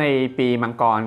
ในปีมังกร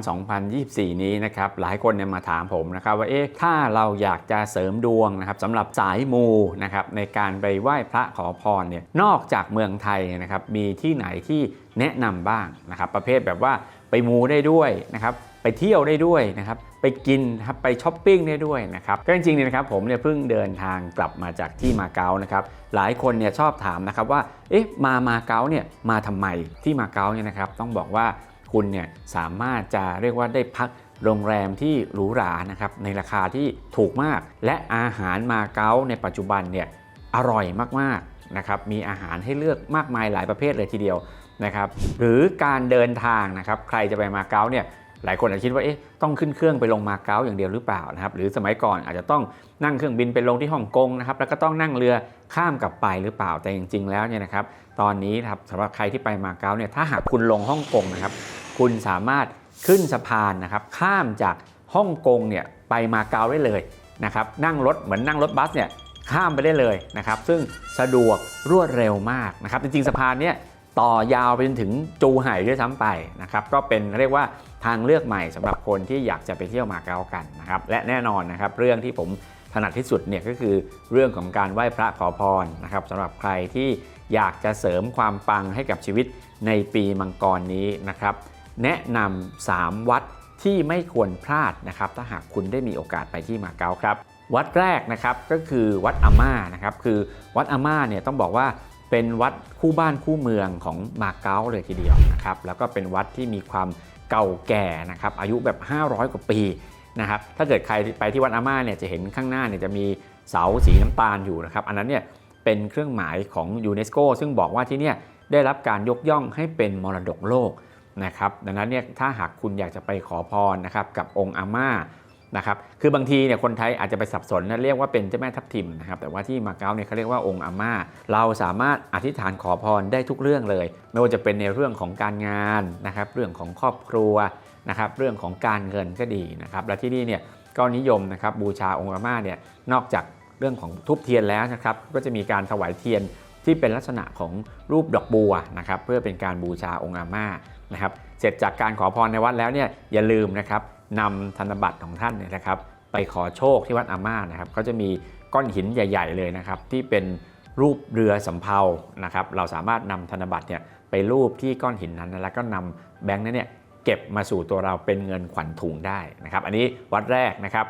2024 นี้นะครับหลายคนเนี่ยมาถามผมนะครับว่าเอ๊ะถ้าเราอยากจะเสริมดวงนะครับสำหรับสายมูนะครับในการไปไหว้พระขอพรเนี่ยนอกจากเมืองไทยนะครับมีที่ไหนที่แนะนำบ้างนะครับประเภทแบบว่าไปมูได้ด้วยนะครับไปเที่ยวได้ด้วยนะครับไปกินครับไปช้อปปิ้งได้ด้วยนะครับก็จริงๆเนี่ยนะครับผมเนี่ยเพิ่งเดินทางกลับมาจากที่มาเก๊านะครับหลายคนเนี่ยชอบถามนะครับว่าเอ๊ะมามาเก๊าเนี่ยมาทำไมที่มาเก๊าเนี่ยนะครับต้องบอกว่า คุณเนี่ยสามารถจะเรียกว่าได้พักโรงแรมที่หรูหรานะครับในราคาที่ถูกมาก และอาหารมาเก๊าในปัจจุบันเนี่ยอร่อยมากๆนะครับมีอาหารให้เลือกมากมายหลายประเภทเลยทีเดียวนะครับหรือการเดินทางนะครับใครจะไปมาเก๊าเนี่ยหลายคนอาจจะคิดว่าเอ๊ะต้องขึ้นเครื่องไปลงมาเก๊าอย่างเดียวหรือเปล่านะครับหรือสมัยก่อนอาจจะต้องนั่งเครื่องบินไปลงที่ฮ่องกงนะครับแล้วก็ต้องนั่งเรือข้ามกลับไปหรือเปล่าแต่จริงๆแล้วเนี่ยนะครับตอนนี้ครับสำหรับใครที่ไปมาเก๊าเนี่ยถ้าหากคุณลงฮ่องกงนะครับ คุณสามารถขึ้นสะพานนะครับข้ามจากฮ่องกงเนี่ยไปมาเก๊าได้เลยนะครับนั่งรถเหมือนนั่งรถบัสเนี่ยข้ามไปได้เลยนะครับซึ่งสะดวกรวดเร็วมากนะครับจริงๆสะพานเนี่ยต่อยาวไปจนถึงจูไห่ด้วยซ้ำไปนะครับก็เป็นเรียกว่าทางเลือกใหม่สำหรับคนที่อยากจะไปเที่ยวมาเก๊ากันนะครับและแน่นอนนะครับเรื่องที่ผมถนัดที่สุดเนี่ยก็คือเรื่องของการไหว้พระขอพรนะครับสำหรับใครที่อยากจะเสริมความปังให้กับชีวิตในปีมังกรนี้นะครับ แนะนำ3วัดที่ไม่ควรพลาดนะครับ ถ้าหากคุณได้มีโอกาสไปที่มาเก๊าครับ วัดแรกนะครับก็คือวัดอาม่านะครับคือวัดอาม่าเนี่ยต้องบอกว่าเป็นวัดคู่บ้านคู่เมืองของมาเก๊าเลยทีเดียวนะครับแล้วก็เป็นวัดที่มีความเก่าแก่นะครับอายุแบบ 500 กว่าปีนะครับถ้าเกิดใครไปที่วัดอาม่าเนี่ยจะเห็นข้างหน้าเนี่ยจะมีเสาสีน้ำตาลอยู่นะครับอันนั้นเนี่ยเป็นเครื่องหมายของยูเนสโกซึ่งบอกว่าที่เนี่ยได้รับการยกย่องให้เป็นมรดกโลก นะครับดังนั้นเนี่ยถ้าหากคุณอยากจะไปขอพรนะครับกับองค์อาม่านะครับคือบางทีเนี่ยคนไทยอาจจะไปสับสนนะเรียกว่าเป็นเจ้าแม่ทับทิมนะครับแต่ว่าที่มาเก๊าเนี่ยเขาเรียกว่าองค์อาม่า เราสามารถอธิษฐานขอพรได้ทุกเรื่องเลย ไม่ว่าจะเป็นในเรื่องของการงานนะครับเรื่องของครอบครัวนะครับเรื่องของการเงินก็ดีนะครับและที่นี่เนี่ยก็นิยมนะครับบูชาองค์อาม่าเนี่ยนอกจากเรื่องของทุบเทียนแล้วนะครับก็จะมีการถวายเทียนที่เป็นลักษณะของรูปดอกบัวนะครับเพื่อเป็นการบูชาองค์อาม่า นะครับเสร็จจากการขอพรในวัดแล้วเนี่ยอย่าลืมนะครับนำธนบัตรของท่านเนี่ยนะครับ ไปขอโชคที่วัดอาม่านะครับเขาจะมีก้อนหินใหญ่ ๆ เลยนะครับ ที่เป็นรูปเรือสำเภานะครับ เราสามารถนำธนบัตรเนี่ยไปรูปที่ก้อนหินนั้น แล้วก็นำแบงค์นั้นเนี่ยเก็บมาสู่ตัวเราเป็นเงินขวัญถุงได้นะครับ อันนี้วัดแรกนะครับ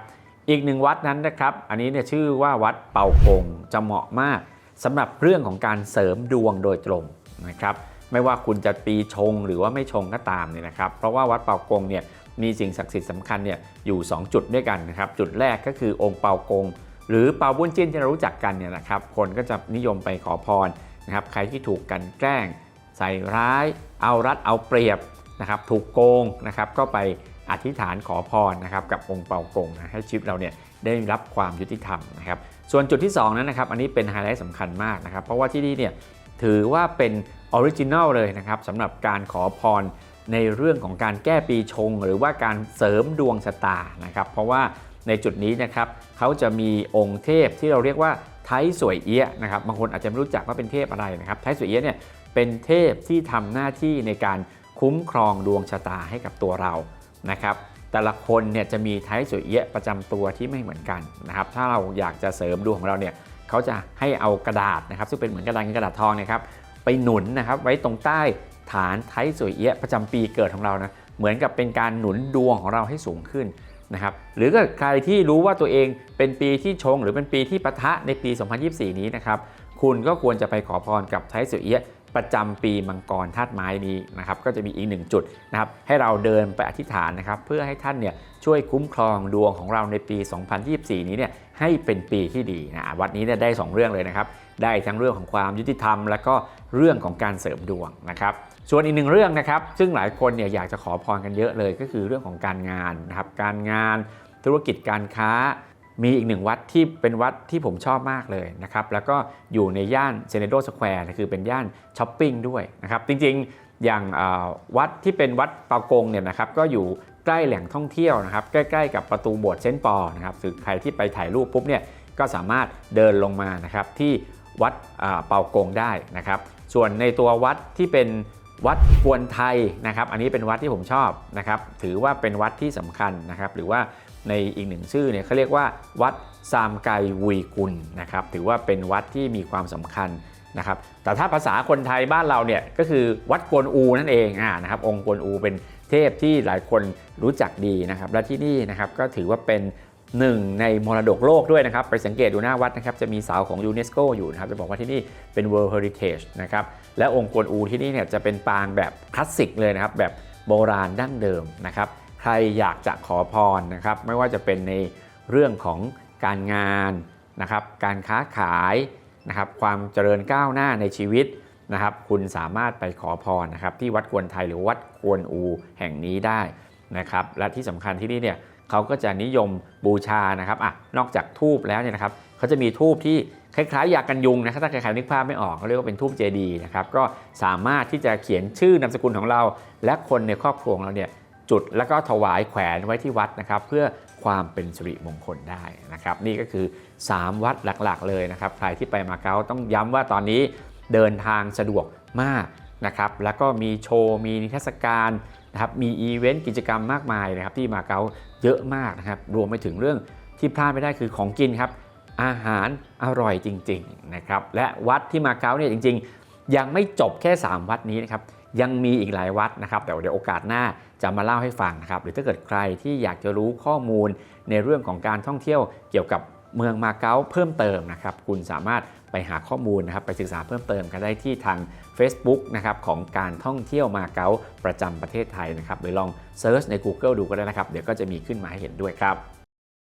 อีกหนึ่งวัดนั้นนะครับ อันนี้เนี่ยชื่อว่าวัดเป่ากงจะเหมาะมากสำหรับเรื่องของการเสริมดวงโดยตรงนะครับ ไม่ว่าคุณจะปีชงหรือว่าไม่ชงก็ตามเนี่ยนะครับ เพราะว่าวัดเปากงเนี่ยมีสิ่งศักดิ์สิทธิ์สำคัญเนี่ยอยู่ 2 จุดด้วยกันนะครับ จุดแรกก็คือองค์เปากง หรือเปาบุญจิ้นที่เรารู้จักกันเนี่ยนะครับ คนก็จะนิยมไปขอพรนะครับ ใครที่ถูกกันแกล้ง ใส่ร้าย เอารัดเอาเปรียบนะครับ ถูกโกงนะครับ ก็ไปอธิษฐานขอพรนะครับกับองค์เปากงนะให้ชีวิตเราเนี่ยได้รับความยุติธรรมนะครับ ส่วนจุดที่2นั้นนะครับ อันนี้เป็นไฮไลท์สำคัญมากนะครับ เพราะว่าที่นี่เนี่ยถือว่าเป็น ออริจินัลเลยนะครับสำหรับการขอพรในเรื่องของการแก้ปีชง หรือว่าการเสริมดวงชะตานะครับ เพราะว่าในจุดนี้นะครับเขาจะมีองค์เทพที่เราเรียกว่าไทสวยเอี้ยะนะครับบางคนอาจจะไม่รู้จักว่าเป็นเทพอะไรนะครับไทสวยเอี้ยะเนี่ยเป็นเทพที่ทำหน้าที่ในการคุ้มครองดวงชะตาให้กับตัวเรานะครับแต่ละคนเนี่ยจะมีไทสวยเอี้ยะประจำตัวที่ไม่เหมือนกันนะครับถ้าเราอยากจะเสริมดวงของเราเนี่ยเขาจะให้เอากระดาษนะครับซึ่งเป็นเหมือนกระดาษเงินกระดาษทองนะครับ ไปหนุนนะครับไว้ตรงใต้ฐานไทสวยเอียะประจำปีเกิดของเรานะเหมือนกับเป็นการหนุนดวงของเราให้สูงขึ้นนะครับหรือก็ใครที่รู้ว่าตัวเองเป็นปีที่ชง หรือเป็นปีที่ปะทะในปี 2024 นี้นะครับคุณก็ควรจะไปขอพรกับไทสวยเอียะ ประจำปีมังกรธาตุไม้นี้นะครับก็จะมีอีกหนึ่งจุดนะครับให้เราเดินไปอธิษฐานนะครับเพื่อให้ท่านเนี่ยช่วยคุ้มครองดวงของเราในปี 2024 นี้เนี่ยให้เป็นปีที่ดีนะวัดนี้เนี่ยได้ 2 เรื่องเลยนะครับได้ทั้งเรื่องของความยุติธรรม และก็เรื่องของการเสริมดวงนะครับส่วนอีกหนึ่งเรื่องนะครับซึ่งหลายคนเนี่ยอยากจะขอพรกันเยอะเลย ก็คือเรื่องของการงานนะครับการงานธุรกิจการค้า มีอีกหนึ่งวัดที่เป็นวัดที่ผมชอบมากเลยนะครับแล้วก็อยู่ในย่านเซเนโดสแควร์คือเป็นย่านช้อปปิ้งด้วยนะครับจริงๆอย่างวัดที่เป็นวัดเปากงเนี่ยนะครับก็อยู่ใกล้แหล่งท่องเที่ยวนะครับใกล้ๆกับประตูโบสถ์เซนต์ปอนะครับคือใครที่ไปถ่ายรูปปุ๊บเนี่ยก็สามารถเดินลงมานะครับที่วัดเปากงได้นะครับส่วนในตัววัดที่เป็นวัดกวนไทยนะครับ อันนี้เป็นวัดที่ผมชอบนะครับ ถือว่าเป็นวัดที่สำคัญนะครับ หรือว่า ในอีกหนึ่งชื่อเนี่ยเขาเรียกว่า วัดซามไกวุยกุลนะครับถือว่าเป็นวัดที่มีความสำคัญนะครับแต่ถ้าภาษาคนไทยบ้านเราเนี่ยก็คือวัดกวนอูนั่นเองอ่านะครับองค์กวนอูเป็นเทพที่หลายคนรู้จักดีนะครับและที่นี่นะครับก็ถือว่าเป็นหนึ่งในมรดกโลกด้วยนะครับ ไปสังเกตดูหน้าวัดนะครับ จะมีเสาของยูเนสโกอยู่นะครับ จะบอกว่าที่นี่เป็น World Heritage นะครับ และองค์กวนอูที่นี่เนี่ยจะเป็นปางแบบคลาสสิกเลยนะครับ แบบโบราณดั้งเดิมนะครับ ใครอยากจะขอพรนะครับ ไม่ว่าจะเป็นในเรื่องของการงานนะครับ การค้าขายนะครับ ความเจริญก้าวหน้าในชีวิตนะครับ คุณสามารถไปขอพรนะครับที่วัดกวนไทยหรือวัดกวนอูแห่งนี้ได้นะครับ และที่สำคัญที่นี่เนี่ยเขาก็จะนิยมบูชานะครับอะนอกจากทูบแล้วเนี่ยนะครับเขาจะมีทูบที่คล้ายๆยากันยุงนะครับถ้าใครๆนึกภาพไม่ออกเขาเรียกว่าเป็นทูบเจดีนะครับก็สามารถที่จะเขียนชื่อนามสกุลของเรา และคนในครอบครัวของเราเนี่ย จุดแล้วก็ถวายแขวนไว้ที่วัดนะครับ เพื่อความเป็นสิริมงคลได้นะครับ นี่ก็คือ 3 วัดหลักๆ เลยนะครับ ใครที่ไปมาเก๊าต้องย้ำว่าตอนนี้เดินทางสะดวกมากนะครับ แล้วก็มีโชว์ มีนิทรรศการนะครับ มีอีเวนต์กิจกรรมมากมายนะครับที่มาเก๊าเยอะมากนะครับ รวมไปถึงเรื่องที่พลาดไม่ได้คือของกินครับ อาหารอร่อยจริงๆนะครับ และวัดที่มาเก๊าเนี่ยจริง ๆ ยังไม่จบแค่ 3 วัดนี้นะครับ ยังมีอีกหลายวัดนะครับแต่เดี๋ยวโอกาสหน้าจะมาเล่าให้ฟังนะครับหรือถ้าเกิดใครที่อยากจะรู้ข้อมูลในเรื่องของการท่องเที่ยวเกี่ยวกับเมืองมาเก๊าเพิ่มเติมนะครับคุณสามารถไปหาข้อมูลนะครับไปศึกษาเพิ่มเติมกันได้ที่ทาง Facebook นะครับของการท่องเที่ยวมาเก๊าประจำประเทศไทยนะครับหรือลองเซิร์ชใน Google ดูก็ได้นะครับ เดี๋ยวก็จะมีขึ้นมาให้เห็นด้วยครับ